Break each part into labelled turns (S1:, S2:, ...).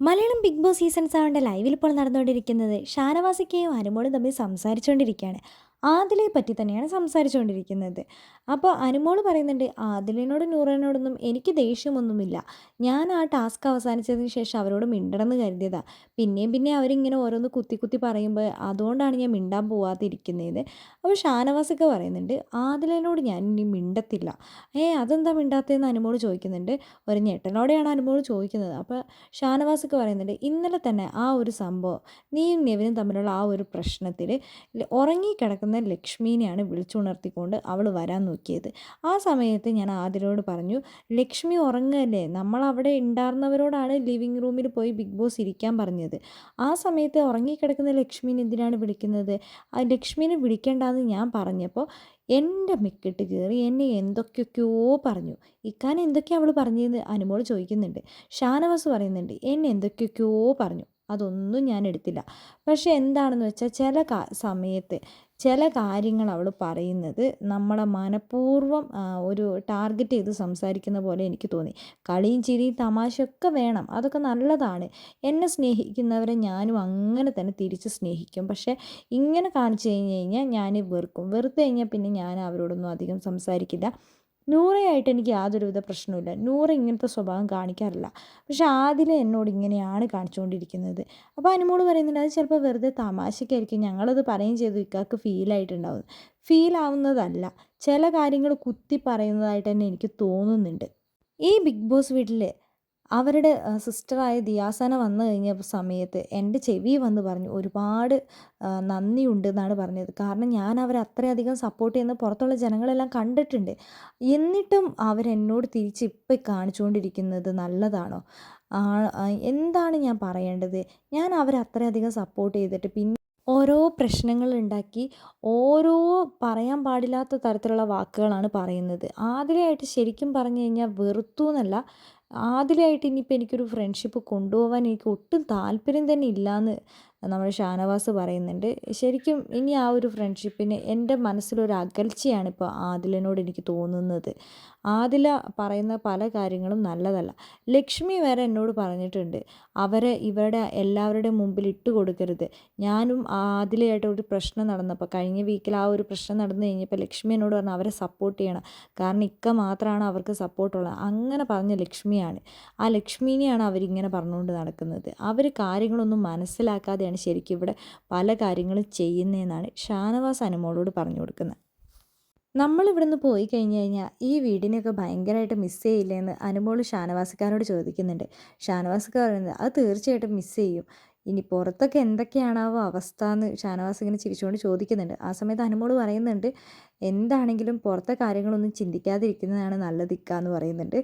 S1: Malayalam big boss season സെവന്റെ ലൈവിൽ ഇപ്പോൾ നടന്നുകൊണ്ടിരിക്കുന്നത് ഷാനവാസിക്കയും അനുമോളും തമ്മിൽ സംസാരിച്ചുകൊണ്ടിരിക്കുകയാണ്. ആദിലെ പറ്റി തന്നെയാണ് സംസാരിച്ചുകൊണ്ടിരിക്കുന്നത് അപ്പോൾ അനുമോൾ പറയുന്നുണ്ട് ആദിലിനോട് നൂറിനോടൊന്നും എനിക്ക് ദേഷ്യമൊന്നുമില്ല. ഞാൻ ആ ടാസ്ക് അവസാനിച്ചതിന് ശേഷം അവരോട് മിണ്ടണമെന്ന് കരുതിയതാണ് പിന്നെയും പിന്നെ അവരിങ്ങനെ ഓരോന്ന് കുത്തി കുത്തി പറയുമ്പോൾ അതുകൊണ്ടാണ് ഞാൻ മിണ്ടാൻ പോവാതിരിക്കുന്നത്. അപ്പോൾ ഷാനവാസൊക്കെ പറയുന്നുണ്ട് ആദിലിനോട് ഞാൻ ഇനി മിണ്ടത്തില്ല. ഏ അതെന്താ മിണ്ടാത്തതെന്ന് അനുമോൾ ചോദിക്കുന്നുണ്ട്. ഒരു ഞെട്ടനോടെയാണ് അനുമോൾ ചോദിക്കുന്നത്. അപ്പോൾ ഷാനവാസൊക്കെ പറയുന്നുണ്ട് ഇന്നലെ തന്നെ ആ ഒരു സംഭവം നീയും നെവിനും തമ്മിലുള്ള ആ ഒരു പ്രശ്നത്തിൽ ഉറങ്ങിക്കിടക്കുന്ന ലക്ഷ്മീനെയാണ് വിളിച്ചുണർത്തിക്കൊണ്ട് അവൾ വരാൻ നോക്കിയത്. ആ സമയത്ത് ഞാൻ ആതിരോട് പറഞ്ഞു ലക്ഷ്മി ഉറങ്ങല്ലേ? നമ്മൾ അവിടെ ഉണ്ടായിരുന്നവരോടാണ് ലിവിങ് റൂമിൽ പോയി ബിഗ് ബോസ് ഇരിക്കാൻ പറഞ്ഞത്. ആ സമയത്ത് ഉറങ്ങിക്കിടക്കുന്ന ലക്ഷ്മീനെ എന്തിനാണ് വിളിക്കുന്നത്? ആ ലക്ഷ്മീനെ വിളിക്കേണ്ടെന്ന് ഞാൻ പറഞ്ഞപ്പോൾ എന്റെ മിക്കിട്ട് കയറി എന്നെ എന്തൊക്കെയൊക്കെയോ പറഞ്ഞു. ഇക്കാൻ എന്തൊക്കെയാണ് അവൾ പറഞ്ഞതെന്ന് അനുമോൾ ചോദിക്കുന്നുണ്ട്. ഷാനവാസ് പറയുന്നുണ്ട് എന്നെ എന്തൊക്കെയൊക്കെയോ പറഞ്ഞു. അതൊന്നും ഞാൻ എടുത്തില്ല. പക്ഷേ എന്താണെന്ന് വെച്ചാൽ ചില സമയത്ത് ചില കാര്യങ്ങൾ അവൾ പറയുന്നത് നമ്മളെ മനഃപൂർവം ഒരു ടാർഗറ്റ് ചെയ്ത് സംസാരിക്കുന്ന പോലെ എനിക്ക് തോന്നി. കളിയും ചിരിയും തമാശയൊക്കെ വേണം. അതൊക്കെ നല്ലതാണ്. എന്നെ സ്നേഹിക്കുന്നവരെ ഞാനും അങ്ങനെ തന്നെ തിരിച്ച് സ്നേഹിക്കും. പക്ഷേ ഇങ്ങനെ കാണിച്ചു കഴിഞ്ഞ് കഴിഞ്ഞാൽ ഞാൻ വെറുക്കും. വെറുത്ത് കഴിഞ്ഞാൽ പിന്നെ ഞാൻ അവരോടൊന്നും അധികം സംസാരിക്കില്ല. നൂറയായിട്ട് എനിക്ക് യാതൊരുവിധ പ്രശ്നമില്ല നൂറ ഇങ്ങനത്തെ സ്വഭാവം കാണിക്കാറില്ല. പക്ഷെ ആദില എന്നോട് ഇങ്ങനെയാണ് കാണിച്ചുകൊണ്ടിരിക്കുന്നത്. അപ്പോൾ അനുമോൾ പറയുന്നുണ്ട് അത് ചിലപ്പോൾ വെറുതെ തമാശക്കായിരിക്കും. ഞങ്ങളത് പറയും ചെയ്തു. ഇക്കാക്ക് ഫീലായിട്ടുണ്ടാവും ഫീലാവുന്നതല്ല ചില കാര്യങ്ങൾ കുത്തി പറയുന്നതായിട്ട് തന്നെ എനിക്ക് തോന്നുന്നുണ്ട്. ഈ ബിഗ് ബോസ് വീട്ടിൽ അവരുടെ സിസ്റ്ററായ ദിയാസന വന്നു കഴിഞ്ഞ സമയത്ത് എന്റെ ചെവി വന്ന് പറഞ്ഞു ഒരുപാട് നന്ദിയുണ്ട് എന്നാണ് പറഞ്ഞത്. കാരണം ഞാൻ അവരെ അത്രയധികം സപ്പോർട്ട് ചെയ്യുന്ന പുറത്തുള്ള ജനങ്ങളെല്ലാം കണ്ടിട്ടുണ്ട്. എന്നിട്ടും അവരെന്നോട് തിരിച്ച് ഇപ്പം കാണിച്ചുകൊണ്ടിരിക്കുന്നത് നല്ലതാണോ? എന്താണ് ഞാൻ പറയേണ്ടത്? ഞാൻ അവരെ അത്രയധികം സപ്പോർട്ട് ചെയ്തിട്ട് പിന്നെ ഓരോ പ്രശ്നങ്ങൾ ഉണ്ടാക്കി ഓരോ പറയാൻ പാടില്ലാത്ത തരത്തിലുള്ള വാക്കുകളാണ് പറയുന്നത്. ആദ്യമായിട്ട് ശരിക്കും പറഞ്ഞു കഴിഞ്ഞാൽ വെറുത്തു എന്നല്ല ആദിലായിട്ട് ഇനിയിപ്പോൾ എനിക്കൊരു ഫ്രണ്ട്ഷിപ്പ് കൊണ്ടുപോകാൻ എനിക്ക് ഒട്ടും താല്പര്യം തന്നെ ഇല്ലയെന്ന് നമ്മുടെ ഷാനവാസ് പറയുന്നുണ്ട് ശരിക്കും ഇനി ആ ഒരു ഫ്രണ്ട്ഷിപ്പിന് എന്റെ മനസ്സിലൊരു അകൽച്ചയാണ് ഇപ്പോൾ ആദിലിനോട് എനിക്ക് തോന്നുന്നത്. ആദില പറയുന്ന പല കാര്യങ്ങളും നല്ലതല്ല. ലക്ഷ്മി വരെ എന്നോട് പറഞ്ഞിട്ടുണ്ട് അവരെ ഇവരുടെ എല്ലാവരുടെയും മുമ്പിൽ ഇട്ട് കൊടുക്കരുത്. ഞാനും ആദിലയായിട്ട് ഒരു പ്രശ്നം നടന്നപ്പോൾ കഴിഞ്ഞ വീക്കിൽ ആ ഒരു പ്രശ്നം നടന്നു കഴിഞ്ഞപ്പോൾ ലക്ഷ്മി എന്നോട് പറഞ്ഞു അവരെ സപ്പോർട്ട് ചെയ്യണം. കാരണം ഇക്ക മാത്രമാണ് അവർക്ക് സപ്പോർട്ടുള്ളത് അങ്ങനെ പറഞ്ഞ ലക്ഷ്മിയാണ്. ആ ലക്ഷ്മീനെയാണ് അവരിങ്ങനെ പറഞ്ഞുകൊണ്ട് നടക്കുന്നത്. അവർ കാര്യങ്ങളൊന്നും മനസ്സിലാക്കാതെയാണ് ശരിക്കും ഇവിടെ പല കാര്യങ്ങളും ചെയ്യുന്നതെന്നാണ് ഷാനവാസ് അനുമോളോട് പറഞ്ഞു കൊടുക്കുന്നത്. നമ്മൾ ഇവിടുന്ന് പോയി കഴിഞ്ഞ് കഴിഞ്ഞാൽ ഈ വീടിനെയൊക്കെ ഭയങ്കരമായിട്ട് മിസ് ചെയ്യില്ലെന്ന് അനുമോൾ ഷാനവാസിക്കാരോട് ചോദിക്കുന്നുണ്ട്. ഷാനവാസിക്കാർ പറയുന്നത് അത് തീർച്ചയായിട്ടും മിസ് ചെയ്യും. ഇനി പുറത്തൊക്കെ എന്തൊക്കെയാണാവോ അവസ്ഥ എന്ന് ഷാനവാസ് ഇങ്ങനെ ചിരിച്ചുകൊണ്ട് ചോദിക്കുന്നുണ്ട്. ആ സമയത്ത് അനുമോൾ പറയുന്നുണ്ട് എന്താണെങ്കിലും പുറത്തെ കാര്യങ്ങളൊന്നും ചിന്തിക്കാതിരിക്കുന്നതാണ് നല്ലത് ഇക്ക എന്ന് പറയുന്നുണ്ട്.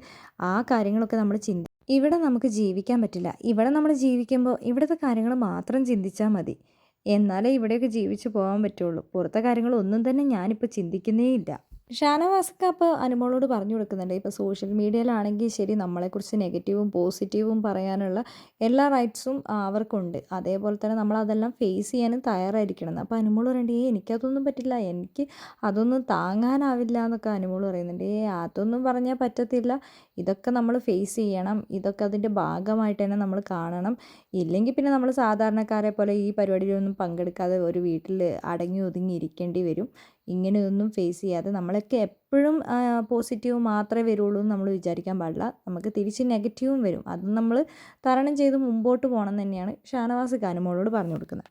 S1: ആ കാര്യങ്ങളൊക്കെ നമ്മൾ ചിന്തി ഇവിടെ നമുക്ക് ജീവിക്കാൻ പറ്റില്ല. ഇവിടെ നമ്മൾ ജീവിക്കുമ്പോൾ ഇവിടുത്തെ കാര്യങ്ങൾ മാത്രം ചിന്തിച്ചാൽ മതി. എന്നാലേ ഇവിടെയൊക്കെ ജീവിച്ചു പോകാൻ പറ്റുള്ളൂ. പുറത്തെ കാര്യങ്ങളൊന്നും തന്നെ ഞാനിപ്പോൾ ചിന്തിക്കുന്നേ ഇല്ല. ഷാനവാസൊക്കെ അപ്പോൾ അനുമോളോട് പറഞ്ഞു കൊടുക്കുന്നുണ്ട്. ഇപ്പോൾ സോഷ്യൽ മീഡിയയിലാണെങ്കിൽ ശരി നമ്മളെക്കുറിച്ച് നെഗറ്റീവും പോസിറ്റീവും പറയാനുള്ള എല്ലാ റൈറ്റ്സും അവർക്കുണ്ട്. അതേപോലെ തന്നെ നമ്മൾ അതെല്ലാം ഫേസ് ചെയ്യാനും തയ്യാറായിരിക്കണം. അപ്പോൾ അനുമോൾ പറയണ്ടേ ഏ എനിക്കതൊന്നും പറ്റില്ല. എനിക്ക് അതൊന്നും താങ്ങാനാവില്ല എന്നൊക്കെ അനുമോൾ പറയുന്നുണ്ട്. ഏ അതൊന്നും പറഞ്ഞാൽ പറ്റത്തില്ല. ഇതൊക്കെ നമ്മൾ ഫേസ് ചെയ്യണം. ഇതൊക്കെ അതിന്റെ ഭാഗമായിട്ട് തന്നെ നമ്മൾ കാണണം. ഇല്ലെങ്കിൽ പിന്നെ നമ്മൾ സാധാരണക്കാരെ പോലെ ഈ പരിപാടിയിലൊന്നും പങ്കെടുക്കാതെ ഒരു വീട്ടിൽ അടങ്ങി ഒതുങ്ങി ഇരിക്കേണ്ടി വരും. ഇങ്ങനെയൊന്നും ഫേസ് ചെയ്യാതെ നമ്മളൊക്കെ എപ്പോഴും പോസിറ്റീവ് മാത്രമേ വരുള്ളൂ എന്ന് നമ്മൾ വിചാരിക്കാൻ പാടില്ല. നമുക്ക് തിരിച്ച് നെഗറ്റീവും വരും. അത് നമ്മൾ തരണം ചെയ്ത് മുമ്പോട്ട് പോകണം തന്നെയാണ് ഷാനവാസ് കാനുമോളോട് പറഞ്ഞു കൊടുക്കുന്നത്.